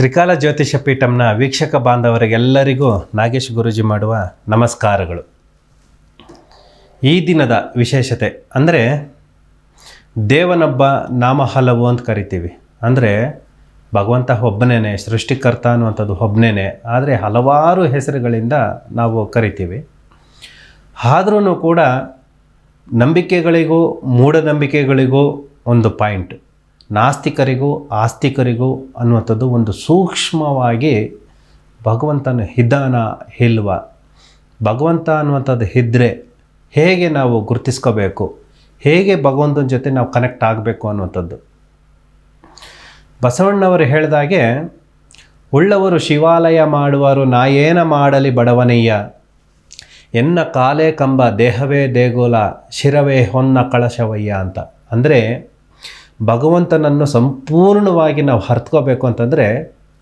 ತ್ರಿಕಾಲ ಜ್ಯೋತಿಷ ಪೀಠಂನ ವೀಕ್ಷಕ ಬಾಂಧವರಿಗೆಲ್ಲರಿಗೂ ನಾಗೇಶ್ ಗುರೂಜಿ ಮಾಡುವ ನಮಸ್ಕಾರಗಳು. ಈ ದಿನದ ವಿಶೇಷತೆ ಅಂದರೆ ದೇವನೊಬ್ಬ ನಾಮ ಹಲವು ಅಂತ ಕರಿತೀವಿ. ಅಂದರೆ ಭಗವಂತ ಒಬ್ಬನೇ ಸೃಷ್ಟಿಕರ್ತ ಅನ್ನುವಂಥದ್ದು ಒಬ್ಬನೇ ಆದರೆ ಹಲವಾರು ಹೆಸರುಗಳಿಂದ ನಾವು ಕರಿತೀವಿ. ಆದ್ರೂ ಕೂಡ ನಂಬಿಕೆಗಳಿಗೂ, ಮೂಢನಂಬಿಕೆಗಳಿಗೂ ಒಂದು ಪಾಯಿಂಟ್. ನಾಸ್ತಿಕರಿಗೂ ಆಸ್ತಿಕರಿಗೂ ಅನ್ನುವಂಥದ್ದು ಒಂದು ಸೂಕ್ಷ್ಮವಾಗಿ ಭಗವಂತನ ಹಿದಾನ ಇಲ್ವ ಭಗವಂತ ಅನ್ನುವಂಥದ್ದು ಇದ್ದರೆ ಹೇಗೆ ನಾವು ಗುರುತಿಸ್ಕೋಬೇಕು? ಹೇಗೆ ಭಗವಂತನ ಜೊತೆ ನಾವು ಕನೆಕ್ಟ್ ಆಗಬೇಕು ಅನ್ನುವಂಥದ್ದು. ಬಸವಣ್ಣವರು ಹೇಳಿದಾಗೆ, ಉಳ್ಳವರು ಶಿವಾಲಯ ಮಾಡುವರು ನಾ ಏನ ಮಾಡಲಿ ಬಡವನಯ್ಯ? ಎನ್ನ ಕಾಲೇ ಕಂಬ, ದೇಹವೇ ದೇಗುಲ, ಶಿರವೇ ಹೊನ್ನ ಕಳಶವಯ್ಯ ಅಂತ. ಅಂದರೆ ಭಗವಂತನನ್ನು ಸಂಪೂರ್ಣವಾಗಿ ನಾವು ಹರ್ತ್ಕೋಬೇಕು ಅಂತಂದರೆ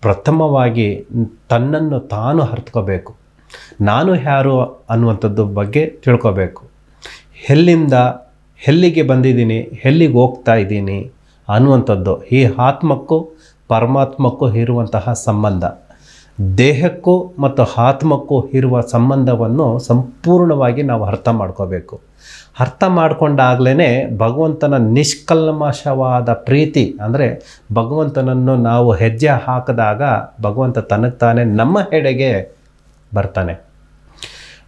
ಪ್ರಥಮವಾಗಿ ತನ್ನನ್ನು ತಾನು ಹರ್ತ್ಕೋಬೇಕು. ನಾನು ಯಾರು ಅನ್ನುವಂಥದ್ದು ಬಗ್ಗೆ ತಿಳ್ಕೋಬೇಕು. ಎಲ್ಲಿಂದ, ಎಲ್ಲಿಗೆ ಬಂದಿದ್ದೀನಿ, ಎಲ್ಲಿಗೆ ಹೋಗ್ತಾ ಇದ್ದೀನಿ ಅನ್ನುವಂಥದ್ದು ಈ ಆತ್ಮಕ್ಕೂ ಪರಮಾತ್ಮಕ್ಕೂ ಇರುವಂತಹ ಸಂಬಂಧ. ದೇಹಕ್ಕೂ ಮತ್ತು ಆತ್ಮಕ್ಕೂ ಇರುವ ಸಂಬಂಧವನ್ನು ಸಂಪೂರ್ಣವಾಗಿ ನಾವು ಅರ್ಥ ಮಾಡ್ಕೋಬೇಕು. ಅರ್ಥ ಮಾಡಿಕೊಂಡಾಗಲೇ ಭಗವಂತನ ನಿಷ್ಕಲ್ಮಶವಾದ ಪ್ರೀತಿ ಅಂದರೆ ಭಗವಂತನನ್ನು ನಾವು ಹೆಜ್ಜೆ ಹಾಕಿದಾಗ ಭಗವಂತ ತನಗೆ ತಾನೇ ನಮ್ಮ ಎಡೆಗೆ ಬರ್ತಾನೆ.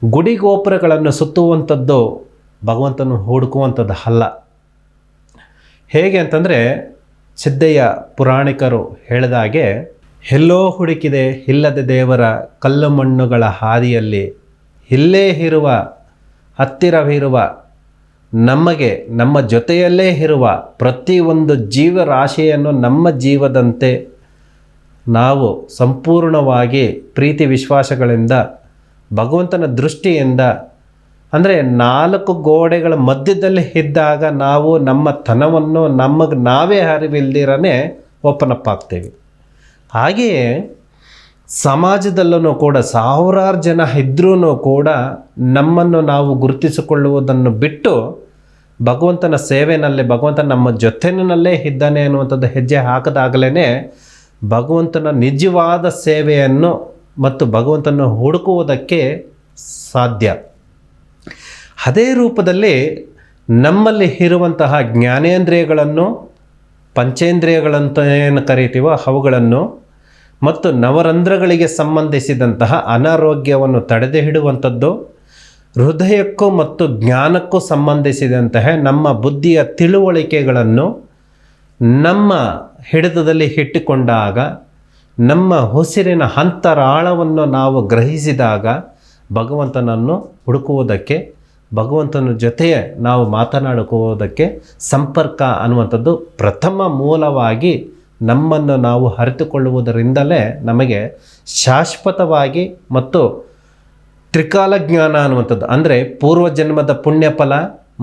ಗುಡಿ ಗೋಪುರಗಳನ್ನು ಸುತ್ತುವಂಥದ್ದು ಭಗವಂತನ ಹುಡುಕುವಂಥದ್ದು ಅಲ್ಲ. ಹೇಗೆ ಅಂತಂದರೆ ಸಿದ್ದಯ್ಯ ಪುರಾಣಿಕರು ಹೇಳಿದಾಗೆ ಎಲ್ಲೋ ಹುಡುಕಿದೆ ಇಲ್ಲದ ದೇವರ ಕಲ್ಲು ಮಣ್ಣುಗಳ ಹಾದಿಯಲ್ಲಿ, ಇಲ್ಲೇ ಇರುವ ಹತ್ತಿರವಿರುವ ನಮಗೆ, ನಮ್ಮ ಜೊತೆಯಲ್ಲೇ ಇರುವ ಪ್ರತಿಯೊಂದು ಜೀವರಾಶಿಯನ್ನು ನಮ್ಮ ಜೀವದಂತೆ ನಾವು ಸಂಪೂರ್ಣವಾಗಿ ಪ್ರೀತಿ ವಿಶ್ವಾಸಗಳಿಂದ, ಭಗವಂತನ ದೃಷ್ಟಿಯಿಂದ, ಅಂದರೆ ನಾಲ್ಕು ಗೋಡೆಗಳ ಮಧ್ಯದಲ್ಲಿ ಇದ್ದಾಗ ನಾವು ನಮ್ಮ ತನವನ್ನು ನಮಗೆ ನಾವೇ ಅರಿವಿಲ್ದಿರನೇ ಓಪನ್ ಅಪ್ ಆಗ್ತೇವೆ. ಹಾಗೆಯೇ ಸಮಾಜದಲ್ಲೂ ಕೂಡ ಸಾವಿರಾರು ಜನ ಇದ್ರೂ ಕೂಡ ನಮ್ಮನ್ನು ನಾವು ಗುರುತಿಸಿಕೊಳ್ಳುವುದನ್ನು ಬಿಟ್ಟು ಭಗವಂತನ ಸೇವೆಯಲ್ಲೇ ಭಗವಂತ ನಮ್ಮ ಜೊತೆನಲ್ಲೇ ಇದ್ದಾನೆ ಅನ್ನುವಂಥದ್ದು ಹೆಜ್ಜೆ ಹಾಕದಾಗಲೇ ಭಗವಂತನ ನಿಜವಾದ ಸೇವೆಯನ್ನು ಮತ್ತು ಭಗವಂತನ ಹುಡುಕುವುದಕ್ಕೆ ಸಾಧ್ಯ. ಅದೇ ರೂಪದಲ್ಲಿ ನಮ್ಮಲ್ಲಿ ಇರುವಂತಹ ಜ್ಞಾನೇಂದ್ರಿಯಗಳನ್ನು ಪಂಚೇಂದ್ರಿಯಗಳಂತ ಏನು ಕರಿತೀವೋ ಅವುಗಳನ್ನು ಮತ್ತು ನವರಂಧ್ರಗಳಿಗೆ ಸಂಬಂಧಿಸಿದಂತಹ ಅನಾರೋಗ್ಯವನ್ನು ತಡೆದು ಹಿಡುವಂಥದ್ದು, ಹೃದಯಕ್ಕೂ ಮತ್ತು ಜ್ಞಾನಕ್ಕೂ ಸಂಬಂಧಿಸಿದಂತಹ ನಮ್ಮ ಬುದ್ಧಿಯ ತಿಳುವಳಿಕೆಗಳನ್ನು ನಮ್ಮ ಹಿಡಿತದಲ್ಲಿ ಇಟ್ಟುಕೊಂಡಾಗ, ನಮ್ಮ ಉಸಿರಿನ ಅಂತರಾಳವನ್ನು ನಾವು ಗ್ರಹಿಸಿದಾಗ ಭಗವಂತನನ್ನು ಹುಡುಕುವುದಕ್ಕೆ, ಭಗವಂತನ ಜೊತೆಯೇ ನಾವು ಮಾತನಾಡುವುದಕ್ಕೆ ಸಂಪರ್ಕ ಅನ್ನುವಂಥದ್ದು ಪ್ರಥಮ ಮೂಲವಾಗಿ ನಮ್ಮನ್ನು ನಾವು ಅರಿತುಕೊಳ್ಳುವುದರಿಂದಲೇ ನಮಗೆ ಶಾಶ್ವತವಾಗಿ ಮತ್ತು ತ್ರಿಕಾಲ ಜ್ಞಾನ ಅನ್ನುವಂಥದ್ದು, ಅಂದರೆ ಪೂರ್ವ ಜನ್ಮದ ಪುಣ್ಯಫಲ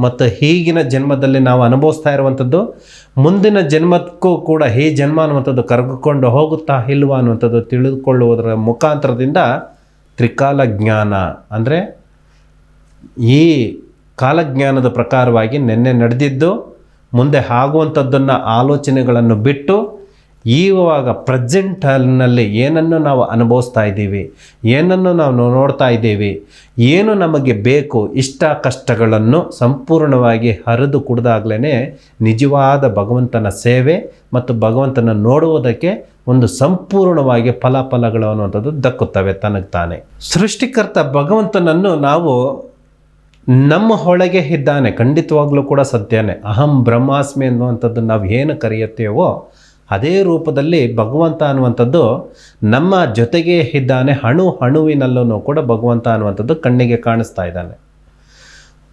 ಮತ್ತು ಈಗಿನ ಜನ್ಮದಲ್ಲಿ ನಾವು ಅನುಭವಿಸ್ತಾ ಇರುವಂಥದ್ದು, ಮುಂದಿನ ಜನ್ಮಕ್ಕೂ ಕೂಡ ಈ ಜನ್ಮ ಅನ್ನುವಂಥದ್ದು ಕರ್ಕೊಂಡು ಹೋಗುತ್ತಾ ಇಲ್ವಾ ಅನ್ನುವಂಥದ್ದು ತಿಳಿದುಕೊಳ್ಳುವುದರ ಮುಖಾಂತರದಿಂದ ತ್ರಿಕಾಲ ಜ್ಞಾನ, ಅಂದರೆ ಈ ಕಾಲಜ್ಞಾನದ ಪ್ರಕಾರವಾಗಿ ನಿನ್ನೆ ನಡೆದಿದ್ದು, ಮುಂದೆ ಆಗುವಂಥದ್ದನ್ನು ಆಲೋಚನೆಗಳನ್ನು ಬಿಟ್ಟು ಈವಾಗ ಪ್ರೆಸೆಂಟಲ್ನಲ್ಲಿ ಏನನ್ನು ನಾವು ಅನುಭವಿಸ್ತಾ ಇದ್ದೀವಿ, ಏನನ್ನು ನಾವು ನೋಡ್ತಾ ಇದ್ದೀವಿ, ಏನು ನಮಗೆ ಬೇಕು, ಇಷ್ಟ ಕಷ್ಟಗಳನ್ನು ಸಂಪೂರ್ಣವಾಗಿ ಹರಿದು ಕುಡ್ದಾಗಲೇ ನಿಜವಾದ ಭಗವಂತನ ಸೇವೆ ಮತ್ತು ಭಗವಂತನ ನೋಡುವುದಕ್ಕೆ ಒಂದು ಸಂಪೂರ್ಣವಾಗಿ ಫಲಫಲಗಳು ಅನ್ನುವಂಥದ್ದು ದಕ್ಕುತ್ತವೆ ತನಗೆ ತಾನೆ. ಸೃಷ್ಟಿಕರ್ತ ಭಗವಂತನನ್ನು ನಾವು ನಮ್ಮ ಒಳಗೆ ಇದ್ದಾನೆ, ಖಂಡಿತವಾಗ್ಲೂ ಕೂಡ ಸತ್ಯನೇ. ಅಹಂ ಬ್ರಹ್ಮಾಸ್ಮಿ ಅನ್ನುವಂಥದ್ದು ನಾವು ಏನು ಕರೆಯುತ್ತೇವೋ ಅದೇ ರೂಪದಲ್ಲಿ ಭಗವಂತ ಅನ್ನುವಂಥದ್ದು ನಮ್ಮ ಜೊತೆಗೆ ಇದ್ದಾನೆ, ಹಣು ಹಣುವಿನಲ್ಲೂ ಕೂಡ ಭಗವಂತ ಅನ್ನುವಂಥದ್ದು ಕಣ್ಣಿಗೆ ಕಾಣಿಸ್ತಾ ಇದ್ದಾನೆ.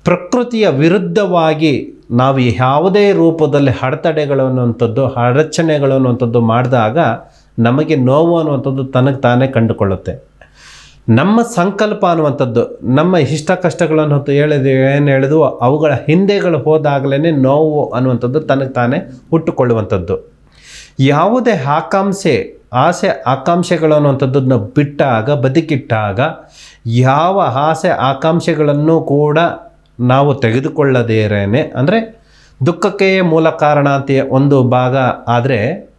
ಪ್ರಕೃತಿಯ ವಿರುದ್ಧವಾಗಿ ನಾವು ಯಾವುದೇ ರೂಪದಲ್ಲಿ ಅಡೆತಡೆಗಳು ಅನ್ನುವಂಥದ್ದು, ಅಡಚಣೆಗಳು ಅನ್ನುವಂಥದ್ದು ಮಾಡಿದಾಗ ನಮಗೆ ನೋವು ಅನ್ನುವಂಥದ್ದು ತನಗೆ ತಾನೇ ಕಂಡುಕೊಳ್ಳುತ್ತೆ. ನಮ್ಮ ಸಂಕಲ್ಪ ಅನ್ನುವಂಥದ್ದು, ನಮ್ಮ ಇಷ್ಟ ಕಷ್ಟಗಳನ್ನು ಹೇಳಿದ ಏನು ಹೇಳಿದ್ವು ಅವುಗಳ ಹಿಂದೆಗಳು ಹೋದಾಗಲೇ ನೋವು ಅನ್ನುವಂಥದ್ದು ತನಗೆ ತಾನೇ ಹುಟ್ಟುಕೊಳ್ಳುವಂಥದ್ದು. ಯಾವುದೇ ಆಕಾಂಕ್ಷೆ, ಆಸೆ, ಆಕಾಂಕ್ಷೆಗಳು ಅನ್ನುವಂಥದ್ದನ್ನು ಬಿಟ್ಟಾಗ, ಬದುಕಿಟ್ಟಾಗ ಯಾವ ಆಸೆ, ಆಕಾಂಕ್ಷೆಗಳನ್ನು ಕೂಡ ನಾವು ತೆಗೆದುಕೊಳ್ಳದೇರೇನೆ? ಅಂದರೆ ದುಃಖಕ್ಕೆ ಮೂಲ ಕಾರಣ ಅಂತ ಒಂದು ಭಾಗ ಆದರೆ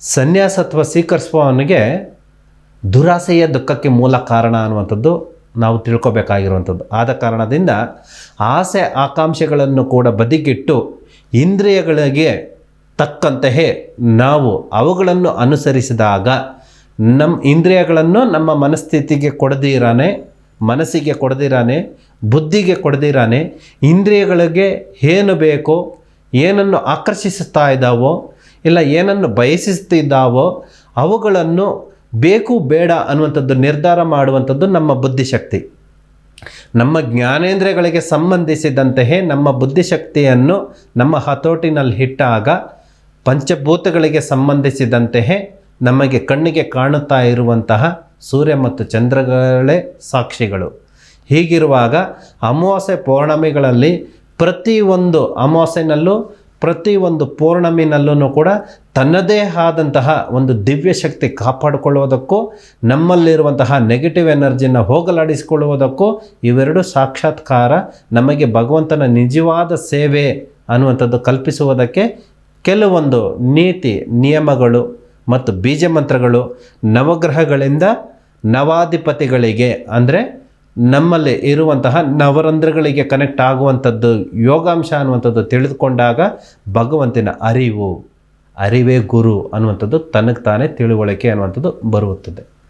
ಸನ್ಯಾಸತ್ವ ಸ್ವೀಕರಿಸುವವನಿಗೆ ದುರಾಸೆಯ ದುಃಖಕ್ಕೆ ಮೂಲ ಕಾರಣ ಅನ್ನುವಂಥದ್ದು ನಾವು ತಿಳ್ಕೊಬೇಕಾಗಿರುವಂಥದ್ದು. ಆದ ಕಾರಣದಿಂದ ಆಸೆ, ಆಕಾಂಕ್ಷೆಗಳನ್ನು ಕೂಡ ಬದಿಗಿಟ್ಟು ಇಂದ್ರಿಯಗಳಿಗೆ ತಕ್ಕಂತೆಯೇ ನಾವು ಅವುಗಳನ್ನು ಅನುಸರಿಸಿದಾಗ ನಮ್ಮ ಇಂದ್ರಿಯಗಳನ್ನು ನಮ್ಮ ಮನಸ್ಥಿತಿಗೆ ಕೊಡದಿರಾನೆ, ಮನಸ್ಸಿಗೆ ಕೊಡದಿರಾನೆ, ಬುದ್ಧಿಗೆ ಕೊಡದಿರಾನೆ, ಇಂದ್ರಿಯಗಳಿಗೆ ಏನು ಬೇಕೋ, ಏನನ್ನು ಆಕರ್ಷಿಸುತ್ತಾ ಇದ್ದಾವೋ, ಇಲ್ಲ ಏನನ್ನು ಬಯಸಿಸ್ತಿದ್ದಾವೋ ಅವುಗಳನ್ನು ಬೇಕು ಬೇಡ ಅನ್ನುವಂಥದ್ದು ನಿರ್ಧಾರ ಮಾಡುವಂಥದ್ದು ನಮ್ಮ ಬುದ್ಧಿಶಕ್ತಿ. ನಮ್ಮ ಜ್ಞಾನೇಂದ್ರಿಯಗಳಿಗೆ ಸಂಬಂಧಿಸಿದಂತೆಯೇ ನಮ್ಮ ಬುದ್ಧಿಶಕ್ತಿಯನ್ನು ನಮ್ಮ ಹತೋಟಿನಲ್ಲಿ ಇಟ್ಟಾಗ ಪಂಚಭೂತಗಳಿಗೆ ಸಂಬಂಧಿಸಿದಂತೆಯೇ ನಮಗೆ ಕಣ್ಣಿಗೆ ಕಾಣುತ್ತಾ ಇರುವಂತಹ ಸೂರ್ಯ ಮತ್ತು ಚಂದ್ರಗಳೇ ಸಾಕ್ಷಿಗಳು. ಹೀಗಿರುವಾಗ ಅಮಾವಾಸ್ಯೆ ಪೌರ್ಣಮಿಗಳಲ್ಲಿ ಪ್ರತಿಯೊಂದು ಅಮಾವಾಸ್ಯೆನಲ್ಲೂ ಪ್ರತಿಯೊಂದು ಪೌರ್ಣಮಿನಲ್ಲೂ ಕೂಡ ತನ್ನದೇ ಆದಂತಹ ಒಂದು ದಿವ್ಯ ಶಕ್ತಿ ಕಾಪಾಡಿಕೊಳ್ಳುವುದಕ್ಕೂ, ನಮ್ಮಲ್ಲಿರುವಂತಹ ನೆಗೆಟಿವ್ ಎನರ್ಜಿನ ಹೋಗಲಾಡಿಸಿಕೊಳ್ಳುವುದಕ್ಕೂ ಇವೆರಡು ಸಾಕ್ಷಾತ್ಕಾರ ನಮಗೆ ಭಗವಂತನ ನಿಜವಾದ ಸೇವೆ ಅನ್ನುವಂಥದ್ದು ಕಲ್ಪಿಸುವುದಕ್ಕೆ ಕೆಲವೊಂದು ನೀತಿ, ನಿಯಮಗಳು ಮತ್ತು ಬೀಜ ಮಂತ್ರಗಳು ನವಗ್ರಹಗಳಿಂದ ನವಾಧಿಪತಿಗಳಿಗೆ, ಅಂದರೆ ನಮ್ಮಲ್ಲಿ ಇರುವಂತಹ ನವರಂಧ್ರಗಳಿಗೆ ಕನೆಕ್ಟ್ ಆಗುವಂಥದ್ದು, ಯೋಗಾಂಶ ಅನ್ನುವಂಥದ್ದು ತಿಳಿದುಕೊಂಡಾಗ ಭಗವಂತನ ಅರಿವು, ಅರಿವೇ ಗುರು ಅನ್ನುವಂಥದ್ದು ತನಗೆ ತಾನೇ ತಿಳುವಳಿಕೆ ಅನ್ನುವಂಥದ್ದು ಬರುತ್ತದೆ.